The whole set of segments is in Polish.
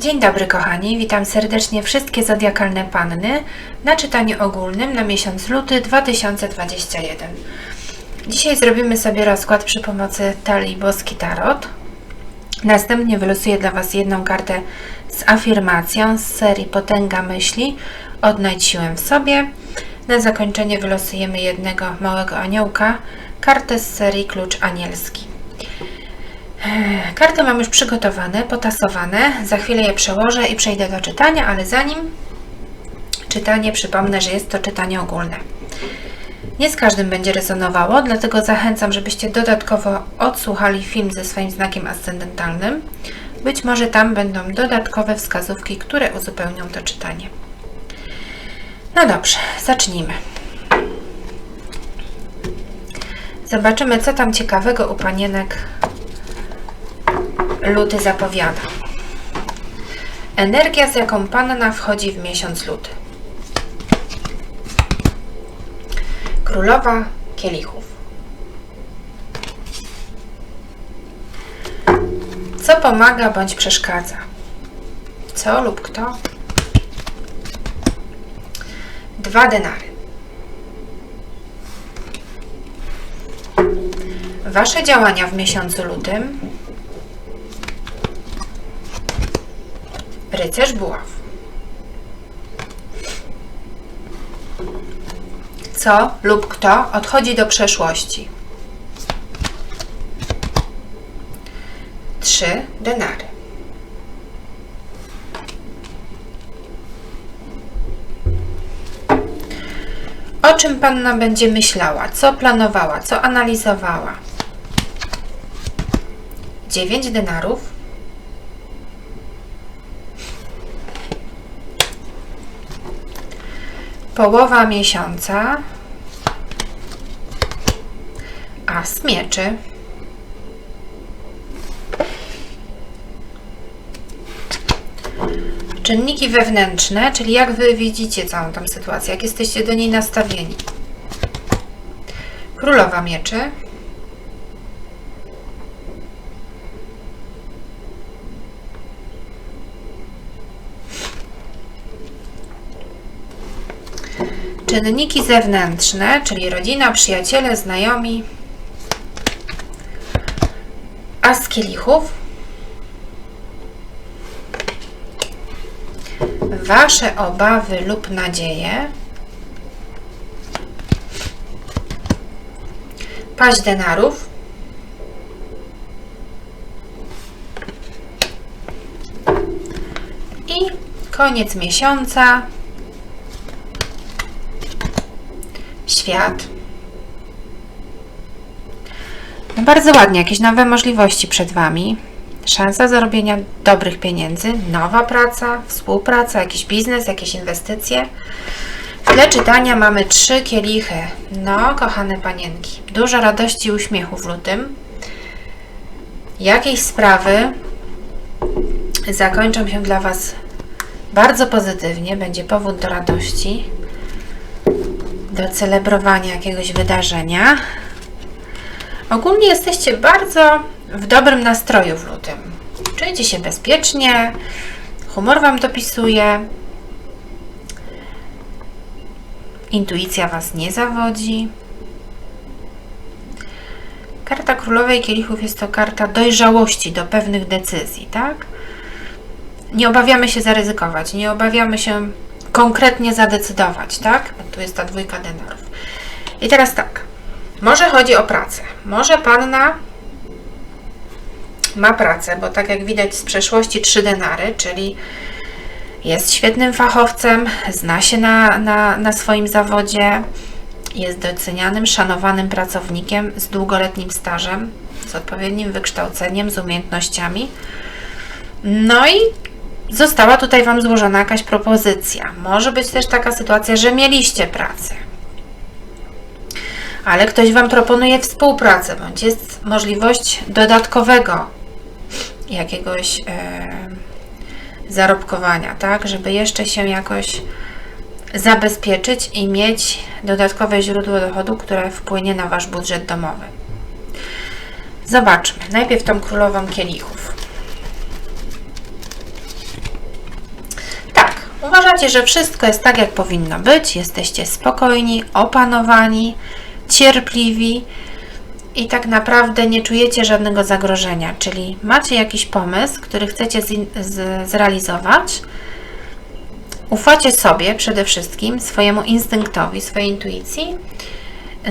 Dzień dobry kochani, witam serdecznie wszystkie zodiakalne panny na czytaniu ogólnym na miesiąc luty 2021. Dzisiaj zrobimy sobie rozkład przy pomocy talii Boski Tarot. Następnie wylosuję dla Was jedną kartę z afirmacją z serii Potęga Myśli Odnajdź siłę w sobie. Na zakończenie wylosujemy jednego małego aniołka, kartę z serii Klucz Anielski. Karty mam już przygotowane, potasowane. Za chwilę je przełożę i przejdę do czytania, ale zanim czytanie, przypomnę, że jest to czytanie ogólne. Nie z każdym będzie rezonowało, dlatego zachęcam, żebyście dodatkowo odsłuchali film ze swoim znakiem ascendentalnym. Być może tam będą dodatkowe wskazówki, które uzupełnią to czytanie. No dobrze, zacznijmy. Zobaczymy, co tam ciekawego u panienek luty zapowiada. Energia, z jaką panna wchodzi w miesiąc luty. Królowa kielichów. Co pomaga bądź przeszkadza? Co lub kto? Dwa denary. Wasze działania w miesiącu lutym Rycerz buław. Co lub kto odchodzi do przeszłości? Trzy denary. O czym panna będzie myślała? Co planowała? Co analizowała? Dziewięć denarów. Połowa miesiąca. As mieczy. Czynniki wewnętrzne, czyli jak Wy widzicie całą tą sytuację, jak jesteście do niej nastawieni. Królowa mieczy. Czynniki zewnętrzne, czyli rodzina, przyjaciele, znajomi. As kielichów. Wasze obawy lub nadzieje. Paść denarów. I koniec miesiąca. Świat. No bardzo ładnie, jakieś nowe możliwości przed Wami. Szansa zarobienia dobrych pieniędzy, nowa praca, współpraca, jakiś biznes, jakieś inwestycje. W tle czytania mamy trzy kielichy. No, kochane panienki, dużo radości i uśmiechu w lutym. Jakieś sprawy zakończą się dla Was bardzo pozytywnie, będzie powód do radości do celebrowania jakiegoś wydarzenia. Ogólnie jesteście bardzo w dobrym nastroju w lutym. Czujecie się bezpiecznie, humor Wam dopisuje, intuicja Was nie zawodzi. Karta Królowej Kielichów jest to karta dojrzałości do pewnych decyzji, tak? Nie obawiamy się zaryzykować, nie obawiamy się konkretnie zadecydować, tak? Tu jest ta dwójka denarów. I teraz tak. Może chodzi o pracę. Może panna ma pracę, bo tak jak widać z przeszłości trzy denary, czyli jest świetnym fachowcem, zna się na, na, na swoim zawodzie, jest docenianym, szanowanym pracownikiem z długoletnim stażem, z odpowiednim wykształceniem, z umiejętnościami. No i została tutaj Wam złożona jakaś propozycja. Może być też taka sytuacja, że mieliście pracę, ale ktoś Wam proponuje współpracę, bądź jest możliwość dodatkowego jakiegoś e, zarobkowania, tak, żeby jeszcze się jakoś zabezpieczyć i mieć dodatkowe źródło dochodu, które wpłynie na Wasz budżet domowy. Zobaczmy. Najpierw tą królową kielichów. Uważacie, że wszystko jest tak, jak powinno być, jesteście spokojni, opanowani, cierpliwi i tak naprawdę nie czujecie żadnego zagrożenia, czyli macie jakiś pomysł, który chcecie zrealizować. Ufacie sobie przede wszystkim, swojemu instynktowi, swojej intuicji.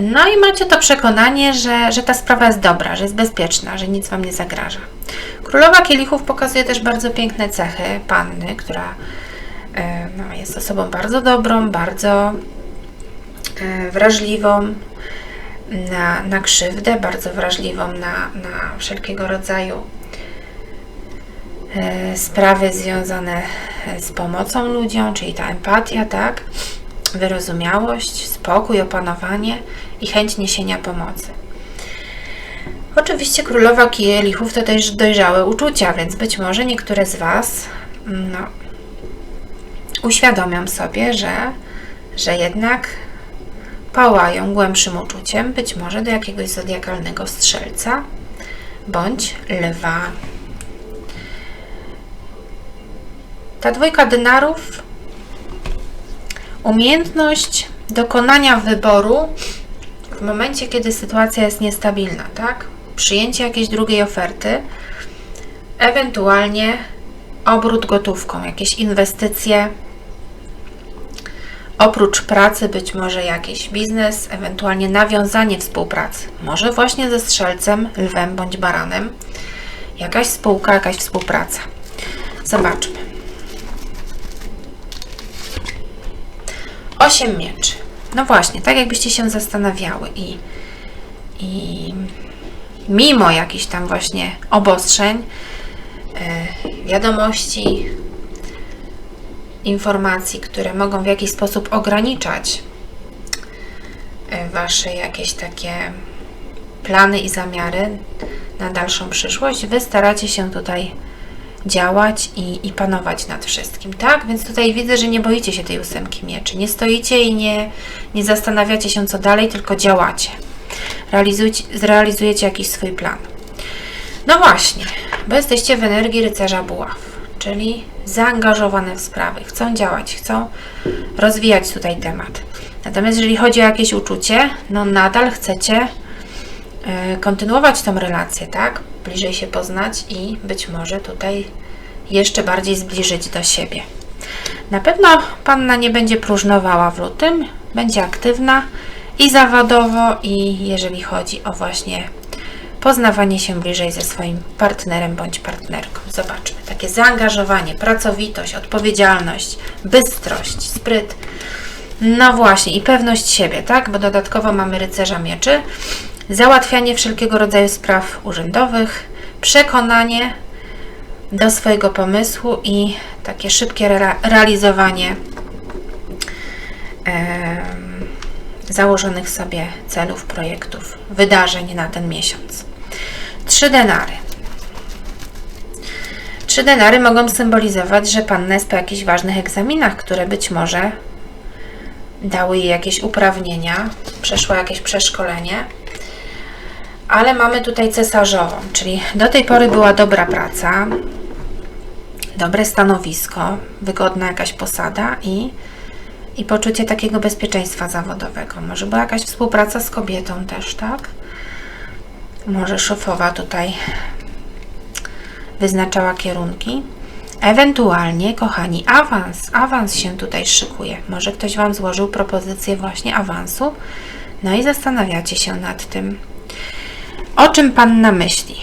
No i macie to przekonanie, że, że ta sprawa jest dobra, że jest bezpieczna, że nic Wam nie zagraża. Królowa Kielichów pokazuje też bardzo piękne cechy panny, która no, jest osobą bardzo dobrą, bardzo e, wrażliwą na, na krzywdę, bardzo wrażliwą na, na wszelkiego rodzaju e, sprawy związane z pomocą ludziom, czyli ta empatia, tak? Wyrozumiałość, spokój, opanowanie i chęć niesienia pomocy. Oczywiście królowa kielichów to też dojrzałe uczucia, więc być może niektóre z Was no, uświadomią sobie, że, że jednak pałają głębszym uczuciem, być może do jakiegoś zodiakalnego strzelca bądź lwa. Ta dwójka dynarów, umiejętność dokonania wyboru w momencie, kiedy sytuacja jest niestabilna, tak? Przyjęcie jakiejś drugiej oferty, ewentualnie obrót gotówką, jakieś inwestycje, oprócz pracy być może jakiś biznes, ewentualnie nawiązanie współpracy, może właśnie ze strzelcem, lwem bądź baranem, jakaś spółka, jakaś współpraca. Zobaczmy. Osiem mieczy. No właśnie, tak jakbyście się zastanawiały i, i mimo jakichś tam właśnie obostrzeń, e, wiadomości, informacji, które mogą w jakiś sposób ograniczać e, Wasze jakieś takie plany i zamiary na dalszą przyszłość, Wy staracie się tutaj działać i, i panować nad wszystkim, tak? Więc tutaj widzę, że nie boicie się tej ósemki mieczy. Nie stoicie i nie, nie zastanawiacie się, co dalej, tylko działacie. Realizujecie, zrealizujecie jakiś swój plan. No właśnie, bo jesteście w energii rycerza buław, czyli zaangażowane w sprawy, chcą działać, chcą rozwijać tutaj temat. Natomiast jeżeli chodzi o jakieś uczucie, no nadal chcecie e, kontynuować tą relację, tak? Bliżej się poznać i być może tutaj jeszcze bardziej zbliżyć do siebie. Na pewno panna nie będzie próżnowała w lutym, będzie aktywna i zawodowo, i jeżeli chodzi o właśnie poznawanie się bliżej ze swoim partnerem bądź partnerką. Zobaczmy, takie zaangażowanie, pracowitość, odpowiedzialność, bystrość, spryt. No właśnie, i pewność siebie, tak? Bo dodatkowo mamy rycerza mieczy, załatwianie wszelkiego rodzaju spraw urzędowych, przekonanie do swojego pomysłu i takie szybkie re realizowanie em, założonych sobie celów, projektów, wydarzeń na ten miesiąc. Trzy denary. Trzy denary mogą symbolizować, że panna jest po jakichś ważnych egzaminach, które być może dały jej jakieś uprawnienia, przeszła jakieś przeszkolenie, ale mamy tutaj cesarzową, czyli do tej pory była dobra praca, dobre stanowisko, wygodna jakaś posada i, i poczucie takiego bezpieczeństwa zawodowego. Może była jakaś współpraca z kobietą też, tak? Może szefowa tutaj wyznaczała kierunki. Ewentualnie, kochani, awans, awans się tutaj szykuje. Może ktoś Wam złożył propozycję właśnie awansu, no i zastanawiacie się nad tym. O czym Pan na myśli?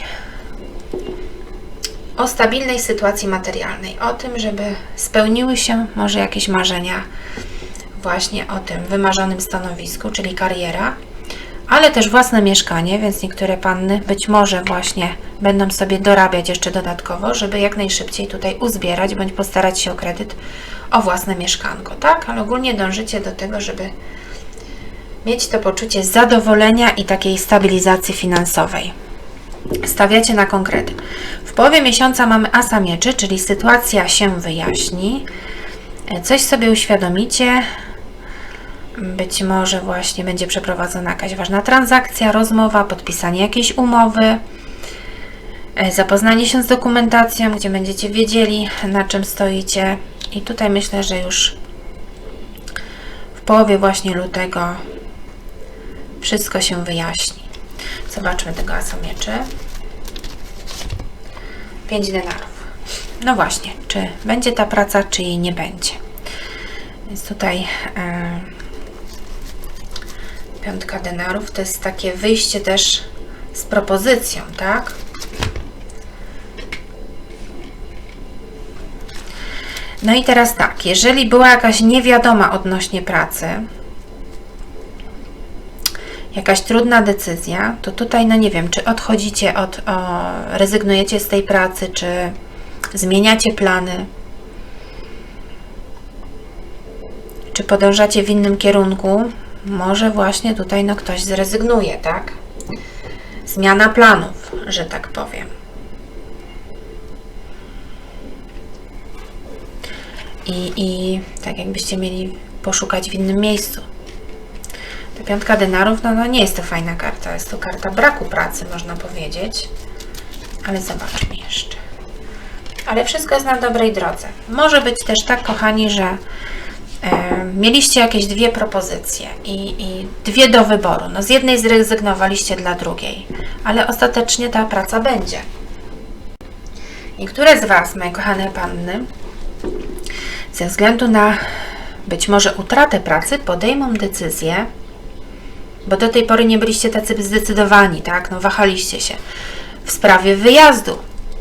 O stabilnej sytuacji materialnej, o tym, żeby spełniły się może jakieś marzenia właśnie o tym wymarzonym stanowisku, czyli kariera, ale też własne mieszkanie, więc niektóre panny być może właśnie będą sobie dorabiać jeszcze dodatkowo, żeby jak najszybciej tutaj uzbierać bądź postarać się o kredyt o własne mieszkanko, tak? Ale ogólnie dążycie do tego, żeby mieć to poczucie zadowolenia i takiej stabilizacji finansowej. Stawiacie na konkrety. W połowie miesiąca mamy asa mieczy, czyli sytuacja się wyjaśni. Coś sobie uświadomicie, być może właśnie będzie przeprowadzona jakaś ważna transakcja, rozmowa, podpisanie jakiejś umowy, e, zapoznanie się z dokumentacją, gdzie będziecie wiedzieli, na czym stoicie I tutaj myślę, że już w połowie właśnie lutego wszystko się wyjaśni. Zobaczmy tego asa mieczy. 5 denarów. No właśnie, czy będzie ta praca, czy jej nie będzie. Więc tutaj e, piątka denarów to jest takie wyjście też z propozycją, tak? No i teraz tak, jeżeli była jakaś niewiadoma odnośnie pracy, jakaś trudna decyzja, to tutaj, no nie wiem, czy odchodzicie od, o, rezygnujecie z tej pracy, czy zmieniacie plany, czy podążacie w innym kierunku, może właśnie tutaj no ktoś zrezygnuje, tak? Zmiana planów, że tak powiem. I, I tak jakbyście mieli poszukać w innym miejscu. Ta piątka denarów, no, no nie jest to fajna karta, jest to karta braku pracy, można powiedzieć. Ale zobaczmy jeszcze. Ale wszystko jest na dobrej drodze. Może być też tak, kochani, że mieliście jakieś dwie propozycje i, i dwie do wyboru. No z jednej zrezygnowaliście dla drugiej, ale ostatecznie ta praca będzie. Niektóre z Was, moje kochane panny, ze względu na być może utratę pracy, podejmą decyzję, bo do tej pory nie byliście tacy zdecydowani, tak? No wahaliście się w sprawie wyjazdu,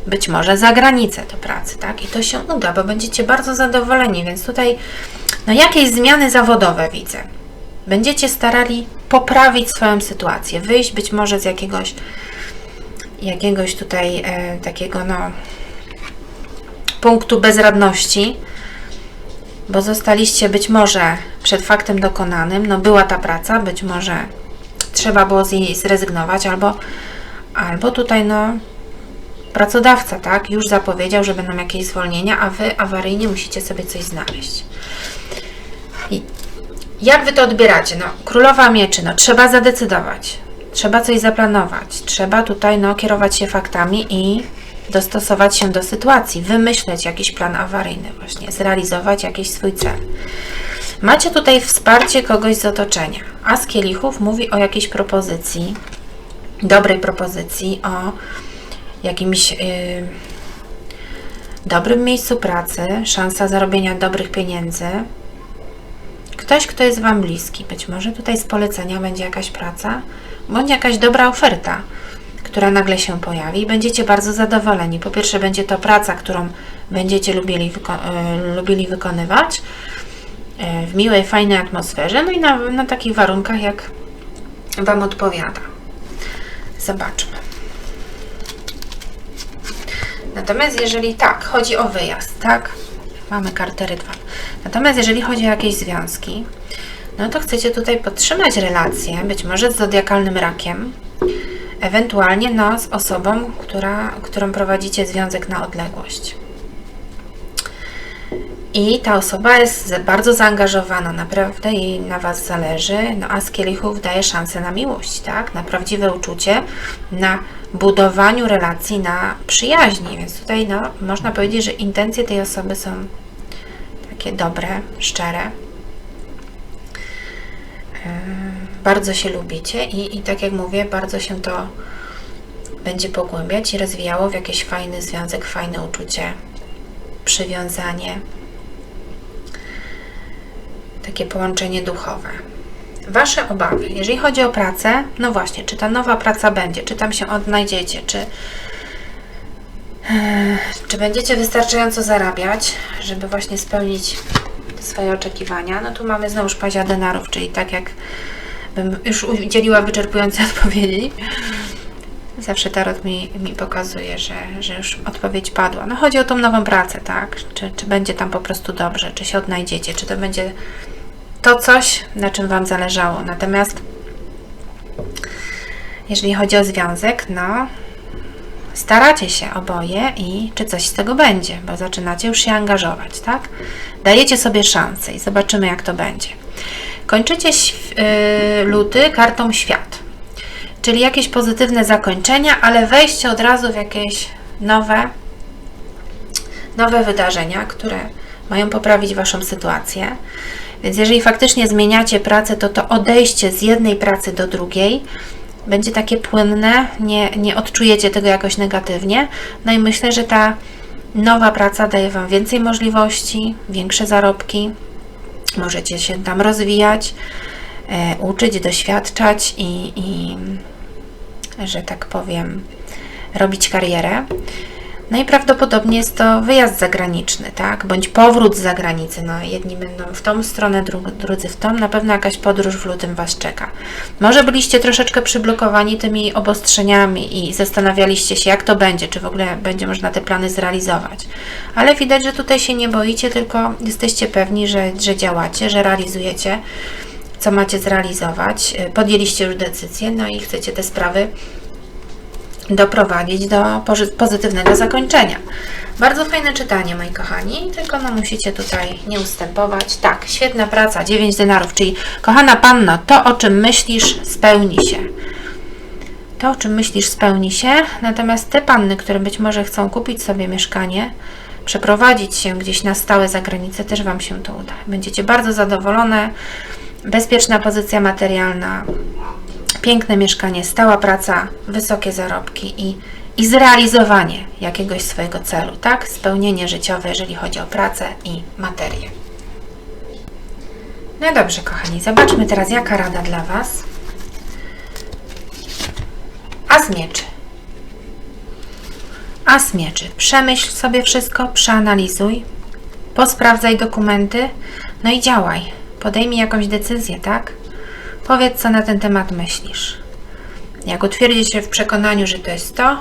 być może za granicę do pracy, tak? I to się uda, bo będziecie bardzo zadowoleni, więc tutaj no jakieś zmiany zawodowe widzę. Będziecie starali poprawić swoją sytuację, wyjść być może z jakiegoś jakiegoś tutaj e, takiego no punktu bezradności, bo zostaliście być może przed faktem dokonanym, no była ta praca, być może trzeba było z niej zrezygnować, albo, albo tutaj no pracodawca, tak, już zapowiedział, że będą jakieś zwolnienia, a Wy awaryjnie musicie sobie coś znaleźć. Jak Wy to odbieracie? No, królowa mieczy, no trzeba zadecydować, trzeba coś zaplanować, trzeba tutaj no kierować się faktami i dostosować się do sytuacji, wymyśleć jakiś plan awaryjny, właśnie zrealizować jakiś swój cel. Macie tutaj wsparcie kogoś z otoczenia. A z kielichów mówi o jakiejś propozycji, dobrej propozycji, o jakimś yy, dobrym miejscu pracy, szansa zarobienia dobrych pieniędzy. Ktoś, kto jest Wam bliski, być może tutaj z polecenia będzie jakaś praca, bądź jakaś dobra oferta która nagle się pojawi i będziecie bardzo zadowoleni. Po pierwsze, będzie to praca, którą będziecie lubili, wyko e, lubili wykonywać e, w miłej, fajnej atmosferze, no i na, na takich warunkach, jak Wam odpowiada. Zobaczmy. Natomiast jeżeli tak, chodzi o wyjazd, tak? Mamy kartę rydwan. Natomiast jeżeli chodzi o jakieś związki, no to chcecie tutaj podtrzymać relacje, być może z zodiakalnym rakiem, ewentualnie no, z osobą, która, którą prowadzicie związek na odległość. I ta osoba jest bardzo zaangażowana, naprawdę jej na Was zależy, no a z kielichów daje szansę na miłość, tak? Na prawdziwe uczucie, na budowaniu relacji, na przyjaźni. Więc tutaj no, można powiedzieć, że intencje tej osoby są takie dobre, szczere. Yy bardzo się lubicie i, i tak jak mówię, bardzo się to będzie pogłębiać i rozwijało w jakiś fajny związek, fajne uczucie, przywiązanie, takie połączenie duchowe. Wasze obawy, jeżeli chodzi o pracę, no właśnie, czy ta nowa praca będzie, czy tam się odnajdziecie, czy, czy będziecie wystarczająco zarabiać, żeby właśnie spełnić swoje oczekiwania, no tu mamy znowu pazia denarów, czyli tak jak bym już udzieliła wyczerpującej odpowiedzi. Zawsze tarot mi, mi pokazuje, że, że już odpowiedź padła. No chodzi o tą nową pracę, tak? Czy, czy będzie tam po prostu dobrze, czy się odnajdziecie, czy to będzie to coś, na czym Wam zależało. Natomiast jeżeli chodzi o związek, no staracie się oboje i czy coś z tego będzie, bo zaczynacie już się angażować, tak? Dajecie sobie szansę i zobaczymy, jak to będzie. Kończycie y, luty kartą świat, czyli jakieś pozytywne zakończenia, ale wejście od razu w jakieś nowe, nowe wydarzenia, które mają poprawić Waszą sytuację. Więc jeżeli faktycznie zmieniacie pracę, to to odejście z jednej pracy do drugiej będzie takie płynne, nie, nie odczujecie tego jakoś negatywnie. No i myślę, że ta nowa praca daje Wam więcej możliwości, większe zarobki, możecie się tam rozwijać, e, uczyć, doświadczać i, i, że tak powiem, robić karierę. I prawdopodobnie jest to wyjazd zagraniczny, tak? Bądź powrót z zagranicy. No, jedni będą w tą stronę, dru- drudzy w tą. Na pewno jakaś podróż w lutym Was czeka. Może byliście troszeczkę przyblokowani tymi obostrzeniami i zastanawialiście się, jak to będzie, czy w ogóle będzie można te plany zrealizować. Ale widać, że tutaj się nie boicie, tylko jesteście pewni, że, że działacie, że realizujecie, co macie zrealizować. Podjęliście już decyzję, no i chcecie te sprawy doprowadzić do pozytywnego zakończenia. Bardzo fajne czytanie, moi kochani, tylko no musicie tutaj nie ustępować. Tak, świetna praca, 9 denarów, czyli kochana panno, to o czym myślisz spełni się. To o czym myślisz spełni się, natomiast te panny, które być może chcą kupić sobie mieszkanie, przeprowadzić się gdzieś na stałe za granicę, też Wam się to uda. Będziecie bardzo zadowolone, bezpieczna pozycja materialna, piękne mieszkanie, stała praca, wysokie zarobki i, i zrealizowanie jakiegoś swojego celu, tak? Spełnienie życiowe, jeżeli chodzi o pracę i materię. No dobrze, kochani, zobaczmy teraz, jaka rada dla Was. As mieczy. As mieczy. Przemyśl sobie wszystko, przeanalizuj, posprawdzaj dokumenty, no i działaj. Podejmij jakąś decyzję, tak? Powiedz, co na ten temat myślisz. Jak utwierdzisz się w przekonaniu, że to jest to,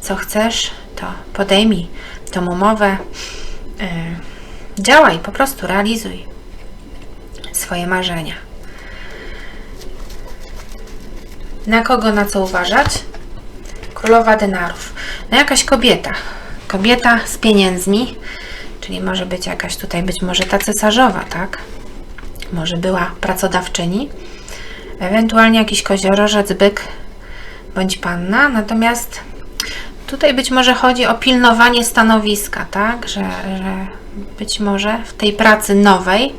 co chcesz, to podejmij tą umowę. Yy, działaj, po prostu realizuj swoje marzenia. Na kogo, na co uważać? Królowa denarów. No jakaś kobieta. Kobieta z pieniędzmi, czyli może być jakaś tutaj, być może ta cesarzowa, tak? Może była pracodawczyni ewentualnie jakiś koziorożec, byk bądź panna. Natomiast tutaj być może chodzi o pilnowanie stanowiska, tak? Że, że być może w tej pracy nowej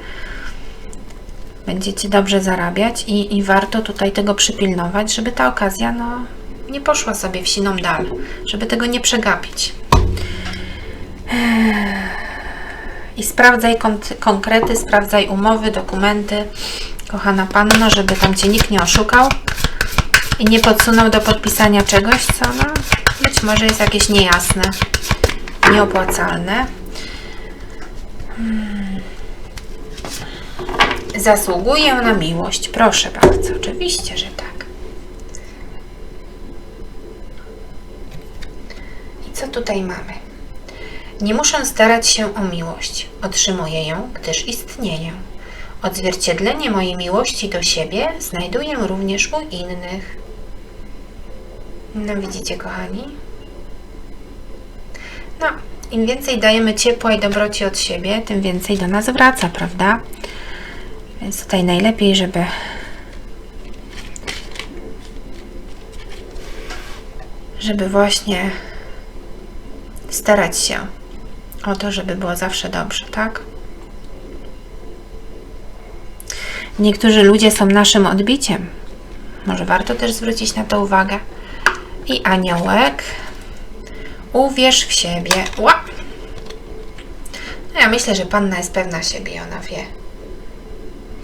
będziecie dobrze zarabiać i, i warto tutaj tego przypilnować, żeby ta okazja no, nie poszła sobie w siną dal, żeby tego nie przegapić. I sprawdzaj kon- konkrety, sprawdzaj umowy, dokumenty, kochana panno, żeby tam cię nikt nie oszukał i nie podsunął do podpisania czegoś, co no, być może jest jakieś niejasne, nieopłacalne. Hmm. Zasługuję na miłość. Proszę bardzo, oczywiście, że tak. I co tutaj mamy? Nie muszę starać się o miłość. Otrzymuję ją, gdyż istnieję. Odzwierciedlenie mojej miłości do siebie znajduję również u innych. No widzicie, kochani? No, im więcej dajemy ciepła i dobroci od siebie, tym więcej do nas wraca, prawda? Więc tutaj najlepiej, żeby żeby właśnie starać się o to, żeby było zawsze dobrze, tak? Niektórzy ludzie są naszym odbiciem. Może warto też zwrócić na to uwagę. I aniołek. Uwierz w siebie. Ła! No ja myślę, że panna jest pewna siebie i ona wie,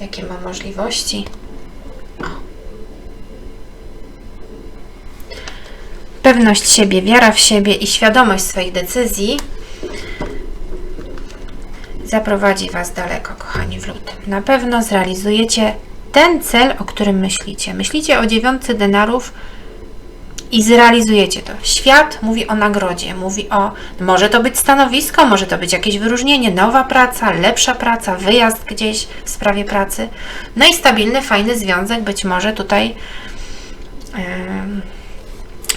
jakie ma możliwości. Pewność siebie, wiara w siebie i świadomość swoich decyzji zaprowadzi Was daleko, kochani, w lutym. Na pewno zrealizujecie ten cel, o którym myślicie. Myślicie o dziewiątce denarów i zrealizujecie to. Świat mówi o nagrodzie, mówi o, może to być stanowisko, może to być jakieś wyróżnienie, nowa praca, lepsza praca, wyjazd gdzieś w sprawie pracy. No i stabilny, fajny związek, być może tutaj em,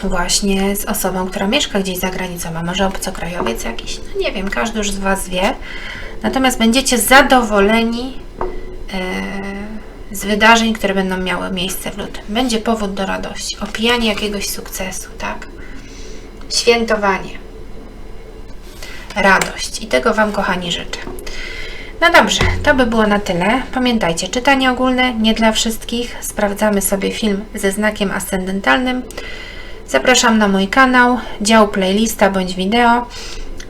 właśnie z osobą, która mieszka gdzieś za granicą, a może obcokrajowiec jakiś, no nie wiem, każdy już z Was wie. Natomiast będziecie zadowoleni e, z wydarzeń, które będą miały miejsce w lutym. Będzie powód do radości, opijanie jakiegoś sukcesu, tak? Świętowanie. radość. I tego Wam, kochani, życzę. No dobrze, to by było na tyle. Pamiętajcie, czytanie ogólne nie dla wszystkich. Sprawdzamy sobie film ze znakiem ascendentalnym. Zapraszam na mój kanał, dział playlista bądź wideo.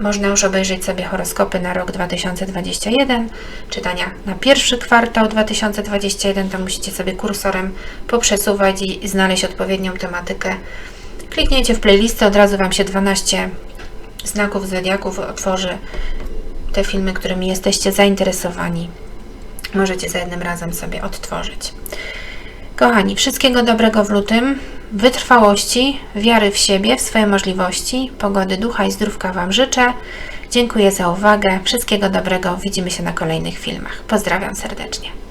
Można już obejrzeć sobie horoskopy na rok 2021, czytania na pierwszy kwartał 2021. Tam musicie sobie kursorem poprzesuwać i znaleźć odpowiednią tematykę. Klikniecie w playlistę, od razu Wam się 12 znaków zodiaków otworzy te filmy, którymi jesteście zainteresowani. Możecie za jednym razem sobie odtworzyć. Kochani, wszystkiego dobrego w lutym, wytrwałości, wiary w siebie, w swoje możliwości, pogody ducha i zdrówka Wam życzę. Dziękuję za uwagę, wszystkiego dobrego, widzimy się na kolejnych filmach. Pozdrawiam serdecznie.